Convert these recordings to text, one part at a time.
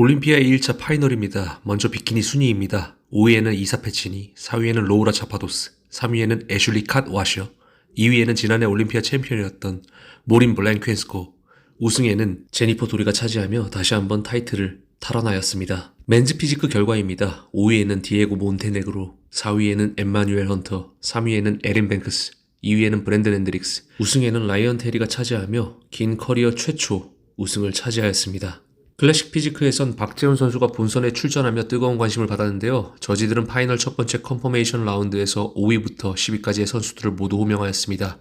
올림피아 2일차 파이널입니다. 먼저 비키니 순위입니다. 5위에는 이사 페치니, 4위에는 로우라 차파도스, 3위에는 애슐리 칸 와셔, 2위에는 지난해 올림피아 챔피언이었던 모린 블랭크앤스코, 우승에는 제니퍼 도리가 차지하며 다시 한번 타이틀을 탈환하였습니다. 맨즈 피지크 결과입니다. 5위에는 디에고 몬테네그로, 4위에는 엠마뉴엘 헌터, 3위에는 에린 뱅크스, 2위에는 브랜든 핸드릭스, 우승에는 라이언 테리가 차지하며 긴 커리어 최초 우승을 차지하였습니다. 클래식 피지크에선 박재훈 선수가 본선에 출전하며 뜨거운 관심을 받았는데요. 저지들은 파이널 첫 번째 컨퍼메이션 라운드에서 5위부터 10위까지의 선수들을 모두 호명하였습니다.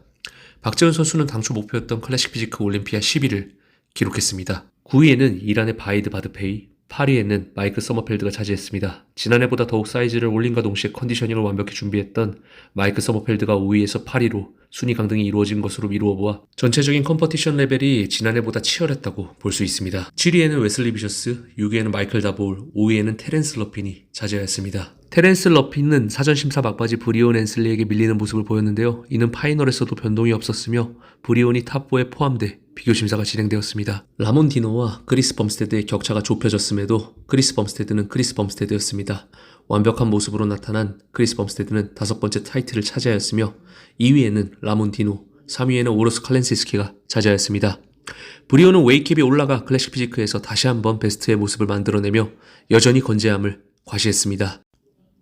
박재훈 선수는 당초 목표였던 클래식 피지크 올림피아 10위를 기록했습니다. 9위에는 이란의 바이드 바드페이, 8위에는 마이크 서머펠드가 차지했습니다. 지난해보다 더욱 사이즈를 올린과 동시에 컨디셔닝을 완벽히 준비했던 마이크 서머펠드가 5위에서 8위로 순위 강등이 이루어진 것으로 미루어 보아 전체적인 컴퍼티션 레벨이 지난해보다 치열했다고 볼 수 있습니다. 7위에는 웨슬리 비셔스, 6위에는 마이클 다볼, 5위에는 테렌스 러핀이 차지하였습니다. 테렌스 러핀은 사전 심사 막바지 브리온 앤슬리에게 밀리는 모습을 보였는데요. 이는 파이널에서도 변동이 없었으며 브리온이 탑4에 포함돼 비교 심사가 진행되었습니다. 라몬 디노와 크리스 범스테드의 격차가 좁혀졌음에도 크리스 범스테드는 크리스 범스테드였습니다. 완벽한 모습으로 나타난 크리스 범스테드는 다섯 번째 타이틀을 차지하였으며 2위에는 라몬 디노, 3위에는 오로스 칼렌시스키가 차지하였습니다. 브리오는 웨이캡이 올라가 클래식 피지크에서 다시 한번 베스트의 모습을 만들어내며 여전히 건재함을 과시했습니다.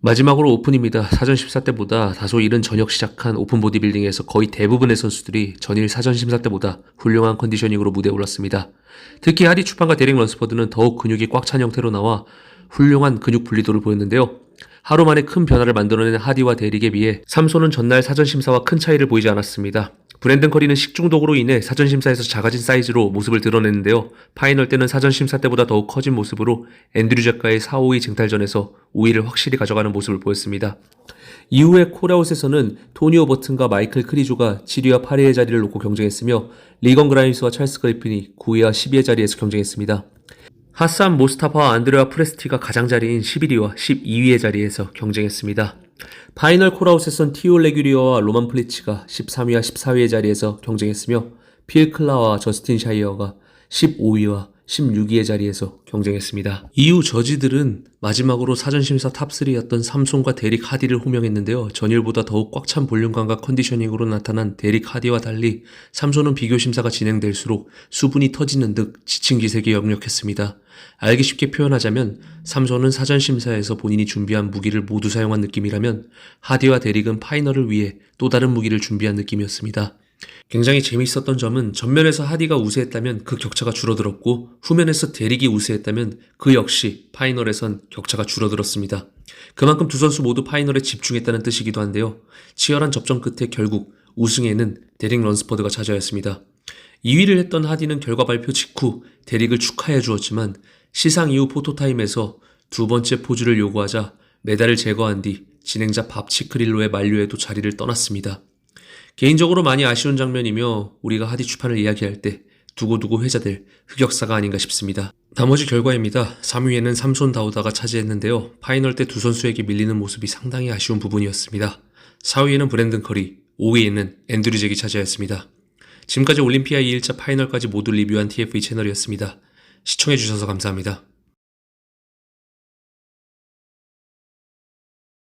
마지막으로 오픈입니다. 사전 심사 때보다 다소 이른 저녁 시작한 오픈 보디빌딩에서 거의 대부분의 선수들이 전일 사전 심사 때보다 훌륭한 컨디셔닝으로 무대에 올랐습니다. 특히 하디 추판과 데릭 런스퍼드는 더욱 근육이 꽉 찬 형태로 나와 훌륭한 근육 분리도를 보였는데요. 하루 만에 큰 변화를 만들어낸 하디와 데릭에 비해 삼소는 전날 사전 심사와 큰 차이를 보이지 않았습니다. 브랜든 커리는 식중독으로 인해 사전 심사에서 작아진 사이즈로 모습을 드러냈는데요. 파이널 때는 사전 심사 때보다 더욱 커진 모습으로 앤드류 작가의 4, 5위 쟁탈전에서 5위를 확실히 가져가는 모습을 보였습니다. 이후에 콜아웃에서는 토니오 버튼과 마이클 크리조가 7위와 8위의 자리를 놓고 경쟁했으며 리건 그라임스와 찰스 그리핀이 9위와 10위의 자리에서 경쟁했습니다. 하산 모스타파와 안드레아 프레스티가 가장자리인 11위와 12위의 자리에서 경쟁했습니다. 파이널 콜아웃에선 티오 레규리어와 로만 플리치가 13위와 14위의 자리에서 경쟁했으며 필 클라와 저스틴 샤이어가 15위와 16위의 자리에서 경쟁했습니다. 이후 저지들은 마지막으로 사전심사 탑3였던 삼손과 데릭 하디를 호명했는데요. 전일보다 더욱 꽉 찬 볼륨감과 컨디셔닝으로 나타난 데릭 하디와 달리 삼손은 비교 심사가 진행될수록 수분이 터지는 듯 지친 기색이 역력했습니다. 알기 쉽게 표현하자면 삼손은 사전 심사에서 본인이 준비한 무기를 모두 사용한 느낌이라면 하디와 데릭은 파이널을 위해 또 다른 무기를 준비한 느낌이었습니다. 굉장히 재미있었던 점은 전면에서 하디가 우세했다면 그 격차가 줄어들었고 후면에서 데릭이 우세했다면 그 역시 파이널에선 격차가 줄어들었습니다. 그만큼 두 선수 모두 파이널에 집중했다는 뜻이기도 한데요. 치열한 접전 끝에 결국 우승에는 데릭 런스퍼드가 차지하였습니다. 2위를 했던 하디는 결과 발표 직후 데릭을 축하해 주었지만 시상 이후 포토타임에서 두 번째 포즈를 요구하자 메달을 제거한 뒤 진행자 밥 치크릴로의 만류에도 자리를 떠났습니다. 개인적으로 많이 아쉬운 장면이며 우리가 하디 추판을 이야기할 때 두고두고 회자될 흑역사가 아닌가 싶습니다. 나머지 결과입니다. 3위에는 삼손 다우다가 차지했는데요. 파이널 때 두 선수에게 밀리는 모습이 상당히 아쉬운 부분이었습니다. 4위에는 브랜든 커리, 5위에는 앤드류 잭이 차지하였습니다. 지금까지 올림피아 2일차 파이널까지 모두 리뷰한 TFE 채널이었습니다. 시청해주셔서 감사합니다.